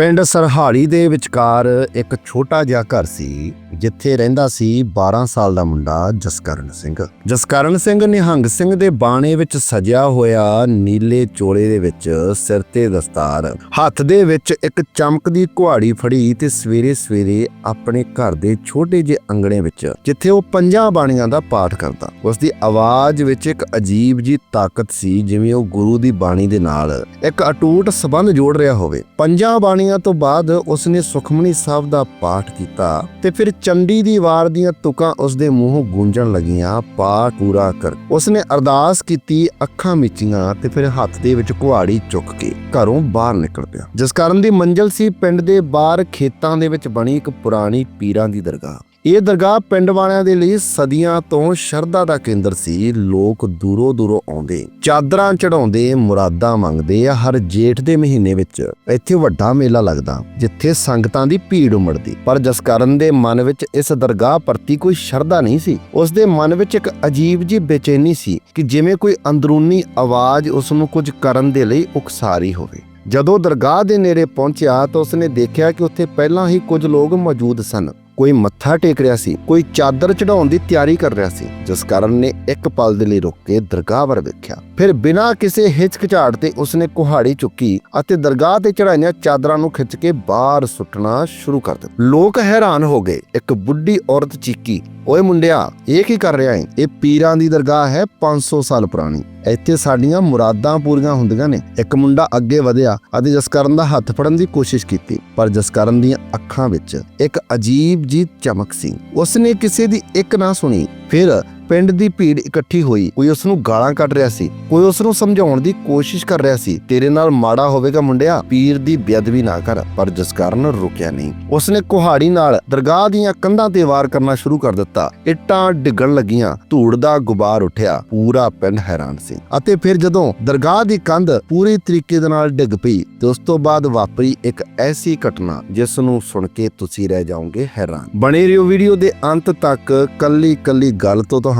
ਪਿੰਡ ਸਰਹਾਲੀ ਦੇ ਵਿਚਕਾਰ ਇੱਕ ਛੋਟਾ ਜਿਹਾ ਘਰ ਸੀ। ਜਿੱਥੇ ਰਹਿੰਦਾ ਸੀ 12 ਸਾਲ ਦਾ ਮੁੰਡਾ ਜਸਕਰਨ ਸਿੰਘ। ਜਸਕਰਨ ਸਿੰਘ ਨਿਹੰਗ ਸਿੰਘ ਦੇ ਬਾਣੇ ਵਿੱਚ ਸਜਿਆ ਹੋਇਆ ਨੀਲੇ ਚੋਲੇ ਦੇ ਵਿੱਚ ਸਿਰ ਤੇ ਦਸਤਾਰ, ਹੱਥ ਦੇ ਵਿੱਚ ਇੱਕ ਚਮਕਦੀ ਕੁਹਾੜੀ ਫੜੀ ਤੇ ਸਵੇਰੇ ਸਵੇਰੇ ਆਪਣੇ ਘਰ ਦੇ ਛੋਟੇ ਜਿਹੇ ਅੰਗਣੇ ਵਿੱਚ, ਜਿੱਥੇ ਉਹ ਪੰਜਾਂ ਬਾਣੀਆਂ ਦਾ ਪਾਠ ਕਰਦਾ। ਉਸ ਦੀ ਆਵਾਜ਼ ਵਿੱਚ ਇੱਕ ਅਜੀਬ ਜੀ ਤਾਕਤ ਸੀ, ਜਿਵੇਂ ਉਹ ਗੁਰੂ ਦੀ ਬਾਣੀ ਦੇ ਨਾਲ ਇੱਕ ਅਟੂਟ ਸਬੰਧ ਜੋੜ ਰਿਹਾ ਹੋਵੇ। ਪੰਜਾਂ ਬਾਣੀਆਂ ਤੋਂ ਬਾਅਦ ਉਸਨੇ ਸੁਖਮਨੀ ਸਾਹਿਬ ਦਾ ਪਾਠ ਕੀਤਾ ਤੇ ਫਿਰ ਚੰਡੀ ਦੀ ਵਾਰ ਦੀਆਂ ਤੁਕਾਂ ਉਸਦੇ ਮੂੰਹੋਂ ਗੂੰਜਣ ਲੱਗੀਆਂ ਪਾਠ ਪੂਰਾ ਕਰ। ਉਸਨੇ ਅਰਦਾਸ ਕੀਤੀ, ਅੱਖਾਂ ਮੀਚੀਆਂ ਤੇ ਫਿਰ ਹੱਥ ਦੇ ਵਿੱਚ ਕੁਹਾੜੀ ਚੁੱਕ ਕੇ ਘਰੋਂ ਬਾਹਰ ਨਿਕਲ ਪਿਆ। ਜਿਸ ਕਾਰਨ ਦੀ ਮੰਜ਼ਲ ਸੀ, ਪਿੰਡ ਦੇ ਬਾਹਰ ਖੇਤਾਂ ਦੇ ਵਿੱਚ ਬਣੀ ਇੱਕ ਪੁਰਾਣੀ ਪੀਰਾਂ ਦੀ ਦਰਗਾਹ। ਇਹ ਦਰਗਾਹ ਪਿੰਡ ਵਾਲਿਆਂ ਦੇ ਲਈ ਸਦੀਆਂ ਤੋਂ ਸ਼ਰਧਾ ਦਾ ਕੇਂਦਰ ਸੀ। ਲੋਕ ਦੂਰੋਂ ਦੂਰੋਂ ਆਉਂਦੇ, ਚਾਦਰਾਂ ਚੜਾਉਂਦੇ ਮੁਰਾਦਾਂ ਮੰਗਦੇ ਆ ਹਰ ਜੇਠ ਦੇ ਮਹੀਨੇ ਵਿੱਚ। ਇੱਥੇ ਵੱਡਾ ਮੇਲਾ ਲੱਗਦਾ, ਜਿੱਥੇ ਸੰਗਤਾਂ ਦੀ ਭੀੜ ਉਮੜਦੀ। ਪਰ ਜਸਕਰਨ ਦੇ ਮਨ ਵਿੱਚ ਇਸ ਦਰਗਾਹ ਪ੍ਰਤੀ ਕੋਈ ਸ਼ਰਧਾ ਨਹੀਂ ਸੀ। ਉਸ ਦੇ ਮਨ ਵਿੱਚ ਇੱਕ ਅਜੀਬ ਜਿਹੀ ਬੇਚੈਨੀ ਸੀ ਕਿ ਜਿਵੇਂ ਕੋਈ ਅੰਦਰੂਨੀ ਆਵਾਜ਼ ਉਸ ਨੂੰ ਕੁਝ ਕਰਨ ਦੇ ਲਈ ਉਕਸਾ ਰਹੀ ਹੋਵੇ। ਜਦੋਂ ਦਰਗਾਹ ਦੇ ਨੇੜੇ ਪਹੁੰਚਿਆ ਤਾਂ ਉਸਨੇ ਦੇਖਿਆ ਕਿ ਉੱਥੇ ਪਹਿਲਾਂ ਹੀ ਕੁਝ ਲੋਕ ਮੌਜੂਦ ਸਨ। ਕੋਈ ਮੱਥਾ ਟੇਕ ਰਿਹਾ ਸੀ, ਕੋਈ ਚਾਦਰ ਚੜਾਉਣ ਦੀ ਤਿਆਰੀ ਕਰ ਰਿਹਾ ਸੀ, ਜਿਸ ਕਾਰਨ ਨੇ ਇੱਕ ਪਲ ਦੇ ਲਈ ਰੁਕ ਕੇ ਦਰਗਾਹ ਵੱਲ ਵੇਖਿਆ। ਫਿਰ ਬਿਨਾਂ ਕਿਸੇ ਹਿਚਕਚਾਹਟ ਤੇ ਉਸਨੇ ਕੁਹਾੜੀ ਚੁੱਕੀ ਅਤੇ ਦਰਗਾਹ ਤੇ ਚੜਾਈਆਂ ਚਾਦਰਾਂ ਨੂੰ ਖਿੱਚ ਕੇ ਬਾਹਰ ਸੁੱਟਣਾ ਸ਼ੁਰੂ ਕਰ ਦਿੱਤਾ। ਲੋਕ ਹੈਰਾਨ ਹੋ ਗਏ। ਇੱਕ ਬੁੱਢੀ ਔਰਤ ਚੀਕੀ, ਓਏ ਮੁੰਡਿਆ, ਇਹ ਕੀ ਕਰ ਰਿਹਾ ਹੈ ਇਹ ਪੀਰਾਂ ਦੀ ਦਰਗਾਹ ਹੈ 500 ਸਾਲ ਪੁਰਾਣੀ। ਇੱਥੇ ਸਾਡੀਆਂ ਮੁਰਾਦਾਂ ਪੂਰੀਆਂ ਹੁੰਦੀਆਂ ਨੇ। ਇੱਕ ਮੁੰਡਾ ਅੱਗੇ ਵਧਿਆ ਅਤੇ ਜਸਕਰਨ ਦਾ ਹੱਥ ਫੜਨ ਦੀ ਕੋਸ਼ਿਸ਼ ਕੀਤੀ, ਪਰ ਜਸਕਰਨ ਦੀਆਂ ਅੱਖਾਂ ਵਿੱਚ ਇੱਕ ਅਜੀਬ ਜੀ ਚਮਕ ਸੀ। ਉਸਨੇ ਕਿਸੇ ਦੀ ਇੱਕ ਨਾ ਸੁਣੀ। ਫਿਰ ਪਿੰਡ ਦੀ ਭੀੜ ਇਕੱਠੀ ਹੋਈ। ਕੋਈ ਉਸ ਨੂੰ ਗਾਲਾਂ ਕੱਢ ਰਿਹਾ ਸੀ। ਕੋਈ ਉਸ ਨੂੰ ਸਮਝਾਉਣ ਦੀ ਕੋਸ਼ਿਸ਼ ਕਰ ਰਿਹਾ ਸੀ। ਤੇਰੇ ਨਾਲ ਮਾੜਾ ਹੋਵੇਗਾ ਮੁੰਡਿਆ, ਪੀਰ ਦੀ ਬੇਅਦਬੀ ਨਾ ਕਰ, ਪਰ ਜਸਕਰਨ ਰੁਕਿਆ ਨਹੀਂ। ਉਸਨੇ ਕੁਹਾੜੀ ਨਾਲ ਦਰਗਾਹ ਦੀਆਂ ਕੰਧਾਂ ਤੇ ਵਾਰ ਕਰਨਾ ਸ਼ੁਰੂ ਕਰ ਦਿੱਤਾ। ਇੱਟਾਂ ਡਿੱਗਣ ਲੱਗੀਆਂ। ਧੂੜ ਦਾ ਗੁਬਾਰ ਉੱਠਿਆ। ਪੂਰਾ ਪਿੰਡ ਹੈਰਾਨ ਸੀ। ਅਤੇ ਫਿਰ ਜਦੋਂ ਦਰਗਾਹ ਦੀ ਕੰਧ ਪੂਰੀ ਤਰੀਕੇ ਦੇ ਨਾਲ ਡਿੱਗ ਪਈ, ਤੇ ਉਸ ਤੋਂ ਬਾਅਦ ਵਾਪਰੀ ਇੱਕ ਐਸੀ ਘਟਨਾ, ਜਿਸ ਨੂੰ ਸੁਣ ਕੇ ਤੁਸੀਂ ਰਹਿ ਜਾਓਗੇ ਹੈਰਾਨ। ਬਣੇ ਰਹੋ ਵੀਡੀਓ ਦੇ ਅੰਤ ਤੱਕ ਕੱਲੀ ਕੱਲੀ ਗੱਲ ਤੋਂ ਤੁਹਾਨੂੰ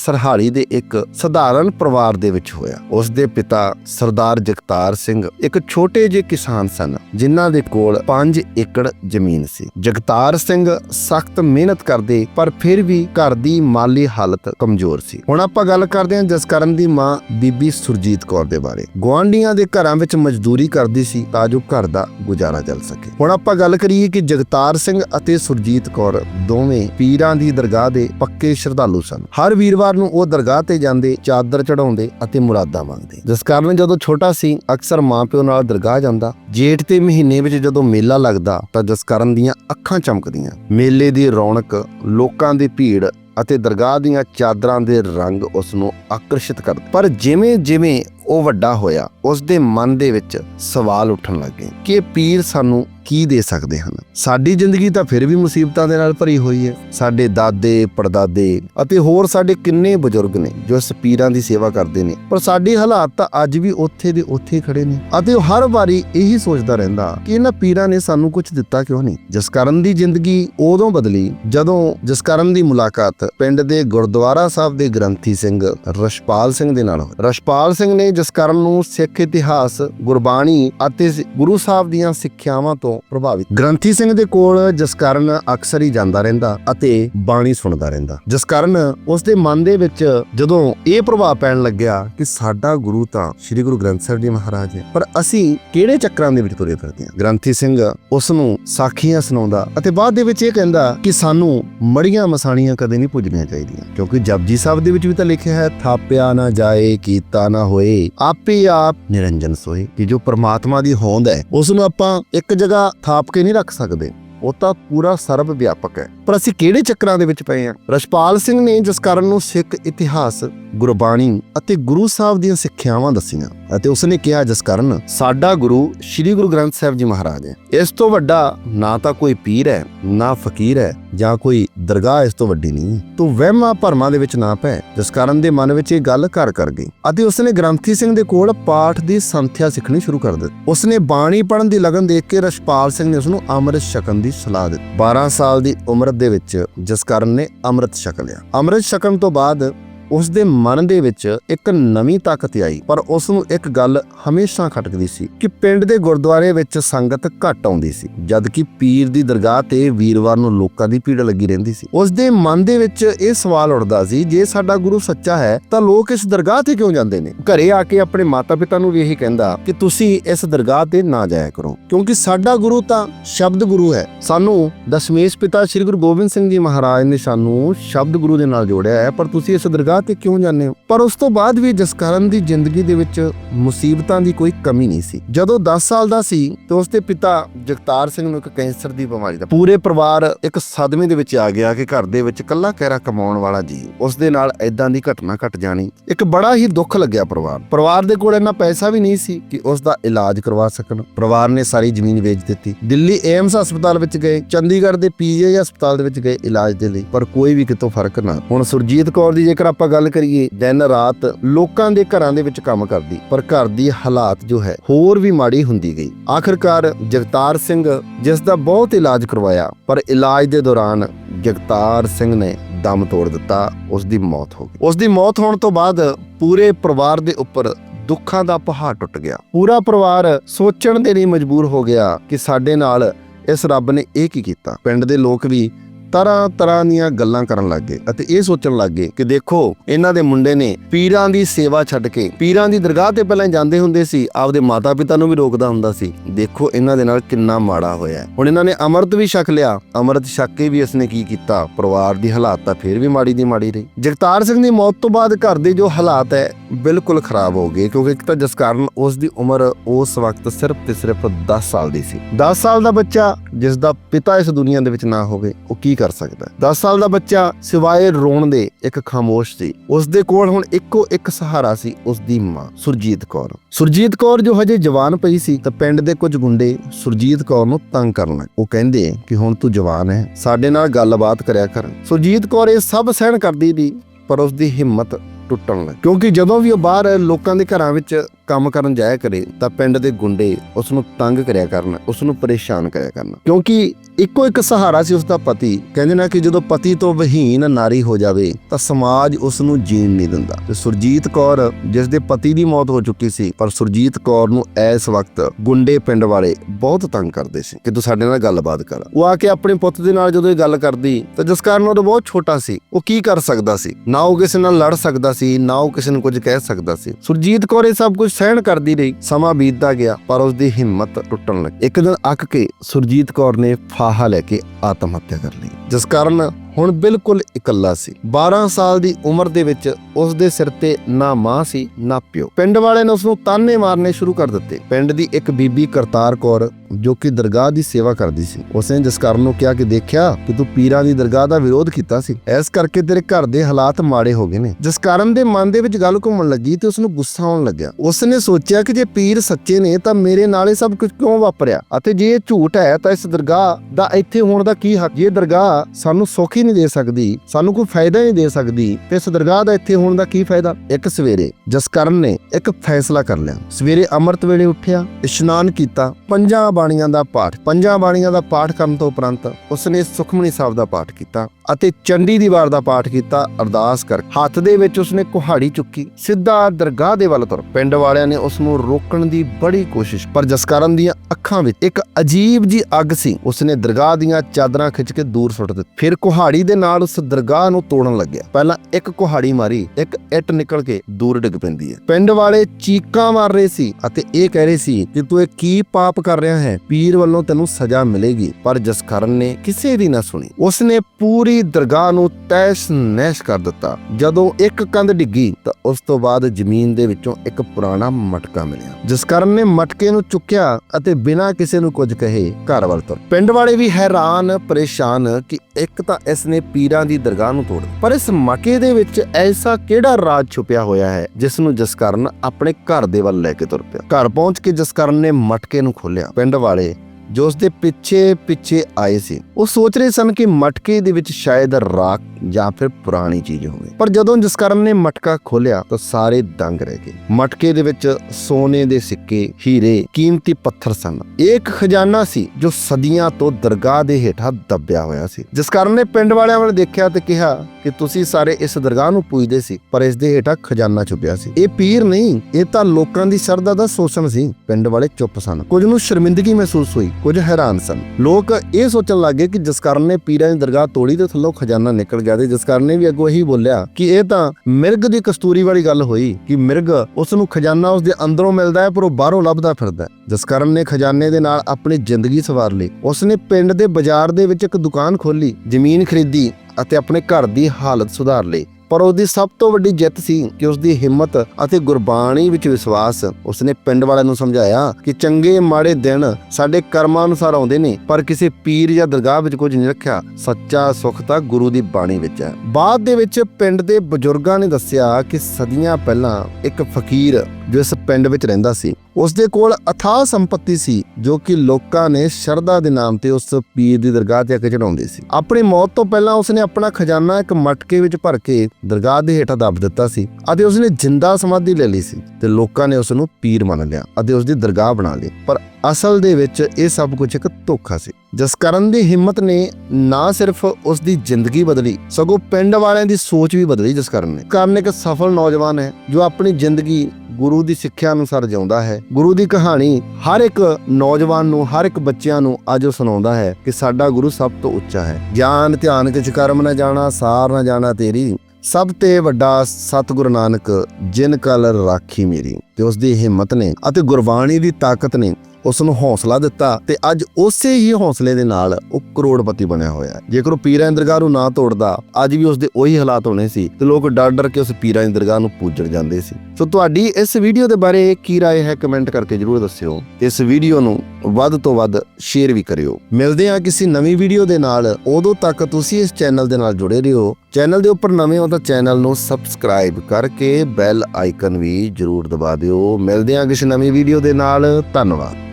ਸਰਹਾਲੀ ਦੇ ਇੱਕ ਸਧਾਰਨ ਪਰਿਵਾਰ ਦੇ ਵਿੱਚ ਹੋਇਆ। ਉਸ ਦੇ ਪਿਤਾ ਸਰਦਾਰ ਜਗਤਾਰ ਸਿੰਘ ਇੱਕ ਛੋਟੇ ਜਿਹੇ ਕਿਸਾਨ ਸਨ, ਜਿਨ੍ਹਾਂ ਦੇ ਕੋਲ 5 ਏਕੜ ਜ਼ਮੀਨ ਸੀ। ਜਗਤਾਰ ਸਿੰਘ ਸਖਤ ਮਿਹਨਤ ਕਰਦੇ, ਪਰ ਫਿਰ ਵੀ ਘਰ ਦੀ ਮਾਲੀ ਹਾਲਤ ਕਮਜ਼ੋਰ ਸੀ। ਹੁਣ ਆਪਾਂ ਗੱਲ ਕਰਦੇ ਹਾਂ ਜਸਕਰਨ ਦੀ ਮਾਂ ਬੀਬੀ ਸੁਰਜੀਤ ਕੌਰ ਦੇ ਬਾਰੇ। ਗੁਆਂਢੀਆਂ ਦੇ ਘਰਾਂ ਵਿੱਚ ਮਜ਼ਦੂਰੀ ਕਰਦੀ ਸੀ ਤਾਂ ਜੋ ਘਰ ਦਾ ਗੁਜ਼ਾਰਾ ਚੱਲ ਸਕੇ। ਹੁਣ ਆਪਾਂ ਗੱਲ ਕਰੀਏ ਕਿ ਜਗਤਾਰ ਸਿੰਘ ਅਤੇ ਸੁਰਜੀਤ ਕੌਰ ਦੋਵੇਂ ਪੀਰਾਂ ਦੀ ਦਰਗਾਹ ਦੇ ਪੱਕੇ ਸ਼ਰਧਾਲੂ ਸਨ। ਹਰ ਵੀਰਵਾਰ ਨੂੰ ਉਹ ਦਰਗਾਹ ਤੇ ਜਾਂਦੇ, ਚਾਦਰ ਚੜਾਉਂਦੇ ਅਤੇ ਮੁਰਾਦਾਂ ਮੰਗਦੇ। ਜਿਸ ਕਾਰਨ ਜਦੋਂ ਛੋਟਾ ਸੀ, ਅਕਸਰ ਮਾਪਿਓ ਨਾਲ ਦਰਗਾਹ ਜਾਂਦਾ। ਜੇਠ ਦੇ ਮਹੀਨੇ ਵਿੱਚ ਜਦੋਂ ਮੇਲਾ ਲੱਗਦਾ, ਤਾਂ ਜਸਕਰਨ ਦੀਆਂ ਅੱਖਾਂ ਚਮਕਦੀਆਂ। ਮੇਲੇ ਦੀ ਰੌਣਕ, ਲੋਕਾਂ ਦੀ ਭੀੜ ਅਤੇ ਦਰਗਾਹ ਦੀਆਂ ਚਾਦਰਾਂ ਦੇ ਰੰਗ ਉਸ ਨੂੰ ਆਕਰਸ਼ਿਤ ਕਰਦੇ। ਪਰ ਜਿਵੇਂ ਜਿਵੇਂ ਉਹ ਵੱਡਾ ਹੋਇਆ ਉਸ ਦੇ ਮਨ ਦੇ ਵਿੱਚ ਸਵਾਲ ਉੱਠਣ ਲੱਗੇ ਕਿ ਪੀਰ ਸਾਨੂੰ ਕੀ ਦੇ ਸਕਦੇ ਹਨ? ਸਾਡੀ ਜ਼ਿੰਦਗੀ ਤਾਂ ਫਿਰ ਵੀ ਮੁਸੀਬਤਾਂ ਦੇ ਨਾਲ ਭਰੀ ਹੋਈ ਹੈ। ਸਾਡੇ ਦਾਦੇ, ਪੜਦਾਦੇ ਅਤੇ ਹੋਰ ਸਾਡੇ ਕਿੰਨੇ ਬਜ਼ੁਰਗ ਨੇ ਜੋ ਇਸ ਪੀਰਾਂ ਦੀ ਸੇਵਾ ਕਰਦੇ ਨੇ। ਪਰ ਸਾਡੇ ਹਾਲਾਤ ਤਾਂ ਅੱਜ ਵੀ ਉੱਥੇ ਦੇ ਉੱਥੇ ਖੜੇ ਨੇ ਅਤੇ ਉਹ ਹਰ ਵਾਰੀ ਇਹੀ ਸੋਚਦਾ ਰਹਿੰਦਾ ਕਿ ਇਹਨਾਂ ਪੀਰਾਂ ਨੇ ਸਾਨੂੰ ਕੁਝ ਦਿੱਤਾ ਕਿਉਂ ਨਹੀਂ? ਜਸਕਰਨ ਦੀ ਜ਼ਿੰਦਗੀ ਉਦੋਂ ਬਦਲੀ ਜਦੋਂ ਜਸਕਰਨ ਦੀ ਮੁਲਾਕਾਤ ਪਿੰਡ ਦੇ ਗੁਰਦੁਆਰਾ ਸਾਹਿਬ ਦੇ ਗ੍ਰੰਥੀ ਸਿੰਘ ਰਸ਼ਪਾਲ ਸਿੰਘ ਦੇ ਨਾਲ ਹੋਈ। ਰਸ਼ਪਾਲ ਸਿੰਘ ਨੇ ਜਸਕਰਨ ਨੂੰ ਸਿੱਖ ਇਤਿਹਾਸ, ਗੁਰਬਾਣੀ ਅਤੇ ਗੁਰੂ ਸਾਹਿਬ ਦੀਆਂ ਸਿੱਖਿਆਵਾਂ ਤੋਂ ਪ੍ਰਭਾਵਿਤ। ਗ੍ਰੰਥੀ ਸਿੰਘ ਦੇ ਕੋਲ ਜਸਕਰਨ ਅਕਸਰ ਹੀ ਜਾਂਦਾ ਰਹਿੰਦਾ ਅਤੇ ਬਾਣੀ ਸੁਣਦਾ ਰਹਿੰਦਾ। ਜਸਕਰਨ ਉਸ ਦੇ ਮਨ ਦੇ ਵਿੱਚ ਜਦੋਂ ਇਹ ਪ੍ਰਭਾਵ ਪੈਣ ਲੱਗਿਆ ਕਿ ਸਾਡਾ ਗੁਰੂ ਤਾਂ ਸ੍ਰੀ ਗੁਰੂ ਗ੍ਰੰਥ ਸਾਹਿਬ ਜੀ ਮਹਾਰਾਜ ਹੈ, ਪਰ ਅਸੀਂ ਕਿਹੜੇ ਚੱਕਰਾਂ ਦੇ ਵਿੱਚ ਤੁਰੇ ਫਿਰਦੇ ਹਾਂ? ਗ੍ਰੰਥੀ ਸਿੰਘ ਉਸ ਨੂੰ ਸਾਖੀਆਂ ਸੁਣਾਉਂਦਾ ਅਤੇ ਬਾਅਦ ਦੇ ਵਿੱਚ ਇਹ ਕਹਿੰਦਾ ਕਿ ਸਾਨੂੰ ਮੜੀਆਂ ਮਸਾਣੀਆਂ ਕਦੇ ਨਹੀਂ ਪੁੱਜਣੀਆਂ ਚਾਹੀਦੀਆਂ, ਕਿਉਂਕਿ ਜਪਜੀ ਸਾਹਿਬ ਦੇ ਵਿੱਚ ਵੀ ਤਾਂ ਲਿਖਿਆ ਹੈ, ਥਾਪਿਆ ਨਾ ਜਾਏ, ਕੀਤਾ ਨਾ ਹੋਏ, ਆਪੇ ਆਪ ਨਿਰੰਜਨ ਸੋਏ, ਕਿ ਜੋ ਪਰਮਾਤਮਾ ਦੀ ਹੋਂਦ ਹੈ ਉਸ ਨੂੰ ਆਪਾਂ ਇੱਕ ਜਗ੍ਹਾ ਥਾਪ ਕੇ ਨਹੀਂ ਰੱਖ ਸਕਦੇ। ਉਹ ਤਾਂ ਪੂਰਾ ਸਰਬ ਵਿਆਪਕ ਹੈ। ਪਰ ਅਸੀਂ ਕਿਹੜੇ ਚੱਕਰਾਂ ਦੇ ਵਿੱਚ ਪਏ ਹਾਂ? ਰਸ਼ਪਾਲ ਸਿੰਘ ਨੇ ਜਿਸ ਕਾਰਨ ਨੂੰ ਸਿੱਖ ਇਤਿਹਾਸ, ਗੁਰਬਾਣੀ ਅਤੇ ਗੁਰੂ ਸਾਹਿਬ ਦੀਆਂ ਸਿੱਖਿਆਵਾਂ ਦੱਸੀਆਂ। ਅਤੇ ਉਸਨੇ ਕਿਹਾ ਜਸਕਰਨ ਸਾਡਾ ਗੁਰੂ ਸ੍ਰੀ ਗੁਰੂ ਗ੍ਰੰਥ ਸਾਹਿਬ ਜੀ ਮਹਾਰਾਜ ਹੈ। ਇਸ ਤੋਂ ਵੱਡਾ ਨਾ ਤਾਂ ਕੋਈ ਪੀਰ ਹੈ, ਨਾ ਫਕੀਰ ਹੈ, ਜਾਂ ਕੋਈ ਦਰਗਾਹ ਇਸ ਤੋਂ ਵੱਡੀ ਨਹੀਂ ਹੈ। ਤੂੰ ਵਹਿਮਾਂ ਭਰਮਾਂ ਦੇ ਵਿੱਚ ਨਾ ਪੈ ਜਸਕਰਨ ਦੇ ਮਨ ਵਿੱਚ ਇਹ ਗੱਲ ਘਰ ਕਰ ਗਈ। ਅਤੇ ਉਸਨੇ ਗ੍ਰੰਥੀ ਸਿੰਘ ਦੇ ਕੋਲ ਪਾਠ ਦੀ ਸੰਥਿਆ ਸਿੱਖਣੀ ਸ਼ੁਰੂ ਕਰ ਦਿੱਤੀ। ਉਸਨੇ ਬਾਣੀ ਪੜ੍ਹਨ ਦੀ ਲਗਨ ਦੇਖ ਕੇ ਰਸ਼ਪਾਲ ਸਿੰਘ ਨੇ ਉਸਨੂੰ ਅੰਮ੍ਰਿਤ ਛਕਣ ਦੀ ਸਲਾਹ ਦਿੱਤੀ। 12 ਸਾਲ ਦੀ ਉਮਰ ਦੇ ਵਿੱਚ ਜਸਕਰਨ ਨੇ ਅੰਮ੍ਰਿਤ ਛਕ ਲਿਆ। ਅੰਮ੍ਰਿਤ ਛਕਣ ਤੋਂ ਬਾਅਦ ਉਸ ਦੇ ਮਨ ਦੇ ਵਿੱਚ ਇੱਕ ਨਵੀਂ ਤਾਕਤ ਆਈ, ਪਰ ਉਸ ਨੂੰ ਇੱਕ ਗੱਲ ਹਮੇਸ਼ਾ ਖਟਕਦੀ ਸੀ ਕਿ ਪਿੰਡ ਦੇ ਗੁਰਦੁਆਰੇ ਵਿੱਚ ਸੰਗਤ ਘੱਟ ਆਉਂਦੀ ਸੀ ਜਦ ਕਿ ਪੀਰ ਦੀ ਦਰਗਾਹ ਤੇ ਵੀਰਵਾਰ ਨੂੰ ਲੋਕਾਂ ਦੀ ਭੀੜ ਲੱਗੀ ਰਹਿੰਦੀ ਸੀ। ਉਸ ਦੇ ਮਨ ਦੇ ਵਿੱਚ ਇਹ ਸਵਾਲ ਉੱਠਦਾ ਸੀ, ਜੇ ਸਾਡਾ ਗੁਰੂ ਸੱਚਾ ਹੈ, ਤਾਂ ਲੋਕ ਇਸ ਦਰਗਾਹ ਤੇ ਕਿਉਂ ਜਾਂਦੇ ਨੇ? ਘਰੇ ਆ ਕੇ ਆਪਣੇ ਮਾਤਾ-ਪਿਤਾ ਨੂੰ ਵੀ ਇਹੀ ਕਹਿੰਦਾ ਕਿ ਤੁਸੀਂ ਇਸ ਦਰਗਾਹ ਤੇ ਨਾ ਜਾਇਆ ਕਰੋ, ਕਿਉਂਕਿ ਸਾਡਾ ਗੁਰੂ ਤਾਂ ਸ਼ਬਦ ਗੁਰੂ ਹੈ। ਸਾਨੂੰ ਦਸ਼ਮੇਸ਼ ਪਿਤਾ ਸ੍ਰੀ ਗੁਰੂ ਗੋਬਿੰਦ ਸਿੰਘ ਜੀ ਮਹਾਰਾਜ ਨੇ ਸਾਨੂੰ ਸ਼ਬਦ ਗੁਰੂ ਦੇ ਨਾਲ ਜੋੜਿਆ ਹੈ, ਪਰ ਤੁਸੀਂ ਇਸ ਦਰਗਾਹ ਤੇ ਕਿਉਂ ਜਾਂਦੇ ਹੋ? ਪਰ ਉਸ ਤੋਂ ਬਾਅਦ ਵੀ ਜਸਕਰਨ ਦੀ ਜ਼ਿੰਦਗੀ ਦੇ ਵਿੱਚ ਮੁਸੀਬਤਾਂ ਦੀ ਕੋਈ ਕਮੀ ਨਹੀਂ ਸੀ। ਜਦੋਂ 10 ਸਾਲ ਦਾ ਸੀ, ਤੇ ਉਸ ਦੇ ਪਿਤਾ ਜਗਤਾਰ ਸਿੰਘ ਨੂੰ ਇੱਕ ਕੈਂਸਰ ਦੀ ਬਿਮਾਰੀ ਦਾ ਪੂਰੇ ਪਰਿਵਾਰ ਇੱਕ ਸਦਮੇ ਦੇ ਵਿੱਚ ਆ ਗਿਆ ਕਿ ਘਰ ਦੇ ਵਿੱਚ ਇਕੱਲਾ ਕਹਿਰਾ ਕਮਾਉਣ ਵਾਲਾ ਜੀ। ਉਸ ਦੇ ਨਾਲ ਐਦਾਂ ਦੀ ਘਟਨਾ ਘਟ ਜਾਣੀ। ਇੱਕ ਬੜਾ ਹੀ ਦੁੱਖ ਲੱਗਿਆ ਪਰਿਵਾਰ ਪਰਿਵਾਰ ਦੇ ਕੋਲ ਇੰਨਾ ਪੈਸਾ ਵੀ ਨਹੀਂ ਸੀ ਕਿ ਉਸ ਦਾ ਇਲਾਜ ਕਰਵਾ ਸਕਣ। ਪਰਿਵਾਰ ਨੇ ਸਾਰੀ ਜ਼ਮੀਨ ਵੇਚ ਦਿੱਤੀ। ਦਿੱਲੀ ਏਮਸ ਹਸਪਤਾਲ ਵਿੱਚ ਗਏ। ਚੰਡੀਗੜ੍ਹ ਦੇ ਪੀਜੀ ਹਸਪਤਾਲ ਦੇ ਵਿੱਚ ਗਏ ਇਲਾਜ ਦੇ ਲਈ। ਪਰ ਕੋਈ ਵੀ ਕਿਤੋਂ ਫ਼ਰਕ ਨਾ। ਹੁਣ ਸੁਰਜੀਤ ਕੌਰ ਦੀ ਜੇਕਰ ਆਪਾਂ ਗੱਲ ਕਰੀਏ, ਦਿਨ ਰਾਤ ਲੋਕਾਂ ਦੇ ਘਰਾਂ ਦੇ ਵਿੱਚ ਕੰਮ ਕਰਦੀ, ਪਰ ਘਰ ਦੀ ਹਾਲਾਤ ਜੋ ਹੈ, ਹੋਰ ਵੀ ਮਾੜੀ ਹੁੰਦੀ ਗਈ। ਆਖਰਕਾਰ ਜਗਤਾਰ ਸਿੰਘ, ਜਿਸ ਦਾ ਬਹੁਤ ਇਲਾਜ ਕਰਵਾਇਆ, ਪਰ ਇਲਾਜ ਦੇ ਦੌਰਾਨ ਜਗਤਾਰ ਸਿੰਘ ਨੇ ਦਮ ਤੋੜ ਦਿੱਤਾ, ਉਸ ਦੀ ਮੌਤ ਹੋ ਗਈ। ਉਸ ਦੀ ਮੌਤ ਹੋਣ ਤੋਂ ਬਾਅਦ ਪੂਰੇ ਪਰਿਵਾਰ ਦੇ ਉੱਪਰ ਦੁੱਖਾਂ ਦਾ ਪਹਾੜ ਟੁੱਟ ਗਿਆ। ਪੂਰਾ ਪਰਿਵਾਰ ਸੋਚਣ ਦੇ ਲਈ ਮਜਬੂਰ ਹੋ ਗਿਆ ਕਿ ਸਾਡੇ ਨਾਲ ਇਸ ਰੱਬ ਨੇ ਇਹ ਕੀ ਕੀਤਾ। ਪਿੰਡ ਦੇ ਲੋਕ ਵੀ ਤਰ੍ਹਾਂ ਤਰ੍ਹਾਂ ਦੀਆਂ ਗੱਲਾਂ ਕਰਨ ਲੱਗ ਗਏ ਅਤੇ ਇਹ ਸੋਚਣ ਲੱਗ ਗਏ ਕਿ ਦੇਖੋ, ਇਹਨਾਂ ਦੇ ਮੁੰਡੇ ਨੇ ਪੀਰਾਂ ਦੀ ਸੇਵਾ ਛੱਡ ਕੇ ਪੀਰਾਂ ਦੀ ਦਰਗਾਹ ਤੇ ਪਹਿਲਾਂ ਜਾਂਦੇ ਹੁੰਦੇ ਸੀ, ਆਪਦੇ ਮਾਤਾ-ਪਿਤਾ ਨੂੰ ਵੀ ਰੋਕਦਾ ਹੁੰਦਾ ਸੀ। ਦੇਖੋ, ਇਹਨਾਂ ਦੇ ਨਾਲ ਕਿੰਨਾ ਮਾੜਾ ਹੋਇਆ ਹੁਣ ਇਹਨਾਂ ਨੇ ਅੰਮ੍ਰਿਤ ਵੀ ਛਕ ਲਿਆ। ਅੰਮ੍ਰਿਤ ਛਕ ਕੇ ਵੀ ਇਸਨੇ ਕੀ ਕੀਤਾ? ਪਰਿਵਾਰ ਦੀ ਹਾਲਾਤ ਤਾਂ ਫਿਰ ਵੀ ਮਾੜੀ ਦੀ ਮਾੜੀ ਰਹੀ। ਜਗਤਾਰ ਸਿੰਘ ਦੀ ਮੌਤ ਤੋਂ ਬਾਅਦ ਘਰ ਦੇ ਜੋ ਹਾਲਾਤ ਹੈ, ਬਿਲਕੁਲ ਖਰਾਬ ਹੋ ਗਏ, ਕਿਉਂਕਿ ਇੱਕ ਤਾਂ ਜਿਸ ਕਾਰਨ ਉਸ ਦੀ ਉਮਰ ਉਸ ਵਕਤ ਸਿਰਫ ਤੇ ਸਿਰਫ 10 ਸਾਲ ਦੀ ਸੀ। 10 ਸਾਲ ਦਾ ਬੱਚਾ ਜਿਸ ਦਾ ਪਿਤਾ ਇਸ ਦੁਨੀਆ ਦੇ ਵਿੱਚ ਨਾ ਹੋਵੇ, ਉਹ ਕੀ ਕਰ ਸਕਦਾ 10 ਸਾਲ ਦਾ ਬੱਚਾ ਸਿਵਾਏ ਰੋਣ ਦੇ ਇੱਕ ਖਾਮੋਸ਼ ਸੀ। ਉਸ ਦੇ ਕੋਲ ਹੁਣ ਇੱਕੋ ਇੱਕ ਸਹਾਰਾ ਸੀ ਉਸ ਦੀ ਮਾਂ, ਸੁਰਜੀਤ ਕੌਰ। ਸੁਰਜੀਤ ਕੌਰ ਜੋ ਹਜੇ ਜਵਾਨ ਪਈ ਸੀ, ਤਾਂ ਪਿੰਡ ਦੇ ਕੁਝ ਗੁੰਡੇ ਸੁਰਜੀਤ ਕੌਰ ਨੂੰ ਤੰਗ ਕਰਨ ਉਹ ਕਹਿੰਦੇ ਕਿ ਹੁਣ ਤੂੰ ਜਵਾਨ ਹੈ, ਸਾਡੇ ਨਾਲ ਗੱਲਬਾਤ ਕਰਿਆ ਕਰ। ਸੁਰਜੀਤ ਕੌਰ ਇਹ ਸਭ ਸਹਿਣ ਕਰਦੀ ਦੀ ਪਰ ਉਸ ਦੀ ਹਿੰਮਤ ਟੁੱਟਣ ਲੱਗ। ਕਿਉਂਕਿ ਜਦੋਂ ਵੀ ਉਹ ਬਾਹਰ ਲੋਕਾਂ ਦੇ ਘਰਾਂ ਵਿੱਚ ਕੰਮ ਕਰਨ ਜਾਇਆ ਕਰੇ, ਤਾਂ ਪਿੰਡ ਦੇ ਗੁੰਡੇ ਉਸ ਨੂੰ ਤੰਗ ਕਰਿਆ ਕਰਨ ਉਸ ਨੂੰ ਪਰੇਸ਼ਾਨ ਕਰਿਆ ਕਰਨ। ਕਿਉਂਕਿ ਇੱਕੋ ਇੱਕ ਸਹਾਰਾ ਸੀ ਉਸ ਦਾ ਪਤੀ। ਕਹਿੰਦੇ ਨਾ ਕਿ ਜਦੋਂ ਪਤੀ ਤੋਂ ਵਹੀਨ ਨਾਰੀ ਹੋ ਜਾਵੇ, ਤਾਂ ਸਮਾਜ ਉਸ ਨੂੰ ਜੀਣ ਨਹੀਂ ਦਿੰਦਾ। ਤੇ ਸੁਰਜੀਤ ਕੌਰ, ਜਿਸ ਦੇ ਪਤੀ ਦੀ ਮੌਤ ਹੋ ਚੁੱਕੀ ਸੀ, ਪਰ ਸੁਰਜੀਤ ਕੌਰ ਨੂੰ ਇਸ ਵਕਤ ਗੁੰਡੇ ਪਿੰਡ ਵਾਲੇ ਬਹੁਤ ਤੰਗ ਕਰਦੇ ਸੀ। ਕਿ ਤੂੰ ਸਾਡੇ ਨਾਲ ਗੱਲਬਾਤ ਕਰ। ਉਹ ਆ ਕੇ ਆਪਣੇ ਪੁੱਤ ਦੇ ਨਾਲ ਜਦੋਂ ਇਹ ਗੱਲ ਕਰਦੀ, ਤਾਂ ਜਿਸ ਕਾਰਨ ਉਹ ਬਹੁਤ ਛੋਟਾ ਸੀ, ਉਹ ਕੀ ਕਰ ਸਕਦਾ ਸੀ? ਨਾ ਉਹ ਕਿਸੇ ਨਾਲ ਲੜ ਸਕਦਾ ਸੀ, ਨਾ ਉਹ ਕਿਸੇ ਨੂੰ ਕੁਝ ਕਹਿ ਸਕਦਾ ਸੀ। ਸੁਰਜੀਤ ਕੌਰ ਇਹ ਸਭ ਕੁਝ ਸਹਿਣ ਕਰਦੀ ਰਹੀ। ਸਮਾਂ ਬੀਤਦਾ ਗਿਆ, ਪਰ ਉਸ ਦੀ ਹਿੰਮਤ ਟੁੱਟਣ ਲੱਗੀ। ਇੱਕ ਦਿਨ ਅੱਕ ਕੇ ਸੁਰਜੀਤ ਕੌਰ ਨੇ ਫਾਹਾ ਲੈ ਕੇ ਆਤਮ ਹੱਤਿਆ ਕਰ ਲਈ। ਜਿਸ ਕਾਰਨ ਹੁਣ ਬਿਲਕੁਲ ਇਕੱਲਾ ਸੀ। 12 ਸਾਲ ਦੀ ਉਮਰ ਦੇ ਵਿੱਚ ਉਸ ਦੇ ਸਿਰ ਤੇ ਨਾ ਮਾਂ ਸੀ, ਨਾ ਪਿਓ। ਪਿੰਡ ਵਾਲਿਆਂ ਨੇ ਉਸ ਨੂੰ ਤਾਨੇ ਮਾਰਨੇ ਸ਼ੁਰੂ ਕਰ ਦਿੱਤੇ। ਪਿੰਡ ਦੀ ਇੱਕ ਬੀਬੀ ਕਰਤਾਰ ਕੌਰ, ਜੋ ਕਿ ਦਰਗਾਹ ਦੀ ਸੇਵਾ ਕਰਦੀ ਸੀ। ਉਸਨੇ ਜਸਕਰਨ ਨੂੰ ਕਿਹਾ ਕਿ ਦੇਖਿਆ ਕਿ ਤੂੰ ਪੀਰਾਂ ਦੀ ਦਰਗਾਹ ਦਾ ਵਿਰੋਧ ਕੀਤਾ ਸੀ। ਇਸ ਕਰਕੇ ਤੇਰੇ ਘਰ ਦੇ ਹਾਲਾਤ ਮਾੜੇ ਹੋ ਗਏ ਨੇ। ਜਸਕਰਨ ਦੇ ਮਨ ਦੇ ਵਿੱਚ ਗੱਲ ਘੁੰਮਣ ਲੱਗੀ ਤੇ ਉਸ ਨੂੰ ਗੁੱਸਾ ਆਉਣ ਲੱਗਿਆ। ਉਸਨੇ ਸੋਚਿਆ ਕਿ ਜੇ ਪੀਰ ਸੱਚੇ ਨੇ ਤਾਂ ਮੇਰੇ ਨਾਲ ਇਹ ਸਭ ਕੁਝ ਕਿਉਂ ਵਾਪਰਿਆ? ਅਤੇ ਜੇ ਇਹ ਝੂਠ ਹੈ ਤਾਂ ਇਸ ਦਰਗਾਹ ਦਾ ਇੱਥੇ ਹੋਣ ਦਾ ਕੀ ਹੱਕ? ਜੇ ਦਰਗਾਹ ਸਾਨੂੰ ਸੌਖੀ ਹੀ ਨਹੀਂ ਦੇ ਸਕਦੀ, ਸਾਨੂੰ ਕੋਈ ਫਾਇਦਾ ਨਹੀਂ ਦੇ ਸਕਦੀ, ਤੇ ਇਸ ਦਰਗਾਹ ਦਾ ਇੱਥੇ ਹੋਣ ਦਾ ਕੀ ਫਾਇਦਾ? ਇੱਕ ਸਵੇਰੇ ਜਸਕਰਨ ਨੇ ਇੱਕ ਫੈਸਲਾ ਕਰ ਲਿਆ। ਸਵੇਰੇ ਅੰਮ੍ਰਿਤ ਵੇਲੇ ਉੱਠਿਆ, ਇਸ਼ਨਾਨ ਕੀਤਾ ਪੰਜਾਂ ਬਾਣੀਆਂ ਦਾ ਪਾਠ, ਪੰਜਾਂ ਬਾਣੀਆਂ ਦਾ ਪਾਠ ਕਰਨ ਤੋਂ ਉਪਰੰਤ ਉਸਨੇ ਸੁਖਮਨੀ ਸਾਹਿਬ ਦਾ ਪਾਠ ਕੀਤਾ ਅਤੇ ਚੰਡੀ ਦੀ ਵਾਰ ਦਾ ਪਾਠ ਕੀਤਾ ਅਰਦਾਸ ਕਰ। ਹੱਥ ਦੇ ਵਿੱਚ ਉਸਨੇ ਕੁਹਾੜੀ ਚੁੱਕੀ, ਸਿੱਧਾ ਦਰਗਾਹ ਦੇ ਵੱਲ ਤੁਰ। ਪਿੰਡ ਵਾਲਿਆਂ ਨੇ ਉਸ ਨੂੰ ਰੋਕਣ ਦੀ ਬੜੀ ਕੋਸ਼ਿਸ਼, ਪਰ ਜਸਕਰਨ ਦੀਆਂ ਅੱਖਾਂ ਵਿੱਚ ਇੱਕ ਅਜੀਬ ਜੀ ਅੱਗ ਸੀ। ਉਸਨੇ ਦਰਗਾਹ ਦੀਆਂ ਚਾਦਰਾਂ ਖਿੱਚ ਕੇ ਦੂਰ ਸੁੱਟ ਦਿੱਤੀ। ਫਿਰ ਕੁਹਾੜੀ ਦੇ ਨਾਲ ਉਸ ਦਰਗਾਹ ਨੂੰ ਤੋੜਨ ਲੱਗਿਆ। ਪਹਿਲਾਂ ਇੱਕ ਕੁਹਾੜੀ ਮਾਰੀ, ਇੱਕ ਇੱਟ ਨਿਕਲ ਕੇ ਦੂਰ ਡਿੱਗ ਪੈਂਦੀ ਹੈ। ਪਿੰਡ ਵਾਲੇ ਚੀਕਾਂ ਮਾਰ ਰਹੇ ਸੀ ਅਤੇ ਇਹ ਕਹਿ ਰਹੇ ਸੀ ਕਿ ਤੂੰ ਇਹ ਕੀ ਪਾਪ ਕਰ ਰਿਹਾ ਹੈ। ਪੀਰ ਵੱਲੋਂ ਤੈਨੂੰ ਸਜ਼ਾ ਮਿਲੇਗੀ। ਪਰ ਜਸਕਰਨ ਨੇ ਕਿਸੇ ਦੀ ਨਾ ਸੁਣੀ। ਉਸਨੇ ਪੂਰੀ ਦਰਗਾਹ ਨੂੰ ਤੈਸ਼ ਨੈਸ਼ ਕਰ ਦਿੱਤਾ। ਜਦੋਂ ਇੱਕ ਕੰਧ ਡਿੱਗੀ, ਤਾਂ ਉਸ ਤੋਂ ਬਾਅਦ ਜ਼ਮੀਨ ਦੇ ਵਿੱਚੋਂ ਇੱਕ ਪੁਰਾਣਾ ਮਟਕਾ ਮਿਲਿਆ। ਜਸਕਰਨ ਨੇ ਮਟਕੇ ਨੂੰ ਚੁੱਕਿਆ ਅਤੇ ਬਿਨਾਂ ਕਿਸੇ ਨੂੰ ਕੁਝ ਕਹੇ, ਘਰ ਵੱਲ ਤੁਰ। ਪਿੰਡ ਵਾਲੇ ਵੀ ਹੈਰਾਨ, ਪਰੇਸ਼ਾਨ ਕਿ ਇੱਕ ਤਾਂ ਇਸ ਨੇ ਪੀਰਾਂ ਦੀ ਦਰਗਾਹ ਨੂੰ ਤੋੜ ਪਰ ਇਸ ਮਟਕੇ ਦੇ ਵਿੱਚ ਐਸਾ ਕਿਹੜਾ ਰਾਜ ਛੁਪਿਆ ਹੋਇਆ ਹੈ, ਜਿਸ ਨੂੰ ਜਸਕਰਨ ਆਪਣੇ ਘਰ ਦੇ ਵੱਲ ਲੈ ਕੇ ਤੁਰ ਪਿਆ? ਘਰ ਪਹੁੰਚ ਕੇ ਜਸਕਰਨ ਨੇ ਮਟਕੇ ਨੂੰ ਖੋਲ੍ਹਿਆ ਪਿੰਡ ਵਾਲੇ ਜੋ ਉਸ ਦੇ ਪਿੱਛੇ ਪਿੱਛੇ ਆਏ ਸੀ, ਉਹ ਸੋਚ ਰਹੇ ਸਨ ਕਿ ਮਟਕੇ ਦੇ ਵਿੱਚ ਸ਼ਾਇਦ ਰਾਖ ਜਾਂ ਫਿਰ ਪੁਰਾਣੀ ਚੀਜ਼ ਹੋਵੇ। ਪਰ ਜਦੋਂ ਜਸਕਰਨ ਨੇ ਮਟਕਾ ਖੋਲਿਆ ਤਾਂ ਸਾਰੇ ਦੰਗ ਰਹਿ ਗਏ। ਮਟਕੇ ਦੇ ਵਿੱਚ ਸੋਨੇ ਦੇ ਸਿੱਕੇ, ਹੀਰੇ, ਕੀਮਤੀ ਪੱਥਰ ਸਨ। ਇਹ ਇੱਕ ਖਜ਼ਾਨਾ ਸੀ ਜੋ ਸਦੀਆਂ ਤੋਂ ਦਰਗਾਹ ਦੇ ਹੇਠਾਂ ਦੱਬਿਆ ਹੋਇਆ ਸੀ। ਜਸਕਰਨ ਨੇ ਪਿੰਡ ਵਾਲਿਆਂ ਵੱਲ ਦੇਖਿਆ ਤੇ ਕਿਹਾ ਕਿ ਤੁਸੀਂ ਸਾਰੇ ਇਸ ਦਰਗਾਹ ਨੂੰ ਪੂਜਦੇ ਸੀ, ਪਰ ਇਸ ਦੇ ਹੇਠਾਂ ਖਜ਼ਾਨਾ ਛੁਪਿਆ ਸੀ। ਇਹ ਪੀਰ ਨਹੀਂ, ਇਹ ਤਾਂ ਲੋਕਾਂ ਦੀ ਸ਼ਰਧਾ ਦਾ ਸ਼ੋਸ਼ਣ ਸੀ। ਪਿੰਡ ਵਾਲੇ ਚੁੱਪ ਸਨ। ਕੁਝ ਨੂੰ ਸ਼ਰਮਿੰਦਗੀ ਮਹਿਸੂਸ ਹੋਈ। ਕੁਝ ਹੈਰਾਨ ਸਨ। ਲੋਕ ਇਹ ਸੋਚਣ ਲੱਗੇ ਕਿ ਜਸਕਰਨ ਨੇ ਪੀਰਾਂ ਦੀ ਦਰਗਾਹ ਤੋੜੀ ਤੇ ਥੱਲੋਂ ਖਜ਼ਾਨਾ ਨਿਕਲ ਗਿਆ ਤੇ ਜਸਕਰਨ ਨੇ ਵੀ ਅੱਗੋਂ ਇਹੀ ਬੋਲਿਆ ਕਿ ਇਹ ਤਾਂ ਮਿਰਗ ਦੀ ਕਸਤੂਰੀ ਵਾਲੀ ਗੱਲ ਹੋਈ ਕਿ ਮਿਰਗ ਉਸ ਨੂੰ ਖਜ਼ਾਨਾ ਉਸ ਦੇ ਅੰਦਰੋਂ ਮਿਲਦਾ ਹੈ ਪਰ ਉਹ ਬਾਹਰੋਂ ਲੱਭਦਾ ਫਿਰਦਾ ਹੈ। ਜਸਕਰਨ ਨੇ ਖਜ਼ਾਨੇ ਦੇ ਨਾਲ ਆਪਣੀ ਜ਼ਿੰਦਗੀ ਸਵਾਰ ਲਈ। ਉਸ ਨੇ ਪਿੰਡ ਦੇ ਬਾਜ਼ਾਰ ਦੇ ਵਿੱਚ ਇੱਕ ਦੁਕਾਨ ਖੋਲੀ ਜ਼ਮੀਨ ਖਰੀਦੀ ਅਤੇ ਆਪਣੇ ਘਰ ਦੀ ਹਾਲਤ ਸੁਧਾਰ ਲਈ। ਪਰ ਉਹਦੀ ਸਭ ਤੋਂ ਵੱਡੀ ਜਿੱਤ ਸੀ ਕਿ ਉਸਦੀ ਹਿੰਮਤ ਅਤੇ ਗੁਰਬਾਣੀ ਵਿੱਚ ਵਿਸ਼ਵਾਸ। ਉਸਨੇ ਪਿੰਡ ਵਾਲਿਆਂ ਨੂੰ ਸਮਝਾਇਆ ਕਿ ਚੰਗੇ ਮਾੜੇ ਦਿਨ ਸਾਡੇ ਕਰਮਾਂ ਅਨੁਸਾਰ ਆਉਂਦੇ ਨੇ, ਪਰ ਕਿਸੇ ਪੀਰ ਜਾਂ ਦਰਗਾਹ ਵਿੱਚ ਕੁਝ ਨਹੀਂ ਰੱਖਿਆ। ਸੱਚਾ ਸੁੱਖ ਤਾਂ ਗੁਰੂ ਦੀ ਬਾਣੀ ਵਿੱਚ ਹੈ। ਬਾਅਦ ਦੇ ਵਿੱਚ ਪਿੰਡ ਦੇ ਬਜ਼ੁਰਗਾਂ ਨੇ ਦੱਸਿਆ ਕਿ ਸਦੀਆਂ ਪਹਿਲਾਂ ਇੱਕ ਫਕੀਰ ਜੋ ਇਸ ਪਿੰਡ ਵਿੱਚ ਰਹਿੰਦਾ ਸੀ ਉਸ ਦੇ ਕੋਲ ਅਥਾਹ ਸੰਪਤੀ ਸੀ, ਜੋ ਕਿ ਲੋਕਾਂ ਨੇ ਸ਼ਰਧਾ ਦੇ ਨਾਮ ਤੇ ਉਸ ਪੀਰ ਦੀ ਦਰਗਾਹ ਤੇ ਆ ਕੇ ਚੜਾਉਂਦੇ ਸੀ। ਆਪਣੀ ਮੌਤ ਤੋਂ ਪਹਿਲਾਂ ਉਸਨੇ ਆਪਣਾ ਖਜ਼ਾਨਾ ਇੱਕ ਮਟਕੇ ਵਿੱਚ ਭਰ ਕੇ ਦਰਗਾਹ ਦੇ ਹੇਠਾਂ ਦੱਬ ਦਿੱਤਾ ਸੀ ਅਤੇ ਉਸਨੇ ਜਿੰਦਾ ਸਮਾਧੀ ਲੈ ਲਈ ਸੀ ਤੇ ਲੋਕਾਂ ਨੇ ਉਸ ਨੂੰ ਪੀਰ ਮੰਨ ਲਿਆ ਅਤੇ ਉਸ ਦੀ ਦਰਗਾਹ ਬਣਾ ਲਈ। ਪਰ ਅਸਲ ਦੇ ਵਿੱਚ ਇਹ ਸਭ ਕੁਝ ਇੱਕ ਧੋਖਾ ਸੀ। ਜਸਕਰਨ ਦੀ ਹਿੰਮਤ ਨੇ ਨਾ ਸਿਰਫ ਉਸ ਦੀ ਜ਼ਿੰਦਗੀ ਬਦਲੀ, ਸਗੋਂ ਪਿੰਡ ਵਾਲਿਆਂ ਦੀ ਸੋਚ ਵੀ ਬਦਲੀ ਜਸਕਰਨ ਨੇ। ਕਰਨ ਇੱਕ ਸਫਲ ਨੌਜਵਾਨ ਹੈ, ਜੋ ਆਪਣੀ ਜ਼ਿੰਦਗੀ ਗੁਰੂ ਦੀ ਸਿੱਖਿਆ ਅਨੁਸਾਰ ਜਿਉਂਦਾ ਹੈ। ਗੁਰੂ ਦੀ ਕਹਾਣੀ ਹਰ ਇੱਕ ਨੌਜਵਾਨ ਨੂੰ, ਹਰ ਇੱਕ ਬੱਚਿਆਂ ਨੂੰ ਅੱਜ ਉਹ ਸੁਣਾਉਂਦਾ ਹੈ ਕਿ ਸਾਡਾ ਗੁਰੂ ਸਭ ਤੋਂ ਉੱਚਾ ਹੈ। ਗਿਆਨ, ਧਿਆਨ ਕਿਛ ਕਰਮ ਨਾ ਜਾਣਾ, ਸਾਰ ਨਾ ਜਾਣਾ ਤੇਰੀ। ਸਭ ਤੇ ਵੱਡਾ ਸਤਿਗੁਰੂ ਨਾਨਕ, ਜਿਨ ਕਲ ਰਾਖੀ ਮੇਰੀ। ਤੇ ਉਸ ਦੀ ਹਿੰਮਤ ਨੇ ਅਤੇ ਗੁਰਬਾਣੀ ਦੀ ਤਾਕਤ ਨੇ ਉਸ ਨੂੰ ਹੌਸਲਾ ਦਿੱਤਾ ਤੇ ਅੱਜ ਉਸੇ ਹੀ ਹੌਸਲੇ ਦੇ ਨਾਲ ਉਹ ਕਰੋੜਪਤੀ ਬਣਿਆ ਹੋਇਆ ਹੈ ਜੇਕਰ ਉਹ ਪੀਰਾਂ ਦੀ ਦਰਗਾਹ ਨੂੰ ਨਾ ਤੋੜਦਾ ਅੱਜ ਵੀ ਉਸ ਦੇ ਉਹੀ ਹਾਲਾਤ ਹੋਣੇ ਸੀ ਤੇ ਲੋਕ ਡਰ ਡਰ ਕੇ ਉਸ ਪੀਰਾਂ ਦੀ ਦਰਗਾਹ ਨੂੰ ਪੂਜਣ ਜਾਂਦੇ ਸੀ ਸੋ ਤੁਹਾਡੀ ਇਸ ਵੀਡੀਓ ਦੇ ਬਾਰੇ ਕੀ رائے ਹੈ ਕਮੈਂਟ ਕਰਕੇ ਜਰੂਰ ਦੱਸਿਓ ਤੇ ਇਸ ਵੀਡੀਓ ਨੂੰ ਵੱਧ ਤੋਂ ਵੱਧ ਸ਼ੇਅਰ ਵੀ ਕਰਿਓ ਮਿਲਦੇ ਹਾਂ ਕਿਸੇ ਨਵੀਂ ਵੀਡੀਓ ਦੇ ਨਾਲ ਉਦੋਂ ਤੱਕ ਤੁਸੀਂ ਇਸ ਚੈਨਲ ਦੇ ਨਾਲ ਜੁੜੇ ਰਹੋ ਚੈਨਲ ਦੇ ਉੱਪਰ ਨਵੇਂ ਹੋ ਤਾਂ ਚੈਨਲ ਨੂੰ ਸਬਸਕ੍ਰਾਈਬ ਕਰਕੇ ਬੈਲ ਆਈਕਨ ਵੀ ਜਰੂਰ ਦਬਾ ਦਿਓ ਮਿਲਦੇ ਹਾਂ ਕਿਸੇ ਨਵੀਂ ਵੀਡੀਓ ਦੇ ਨਾਲ ਧੰਨਵਾਦ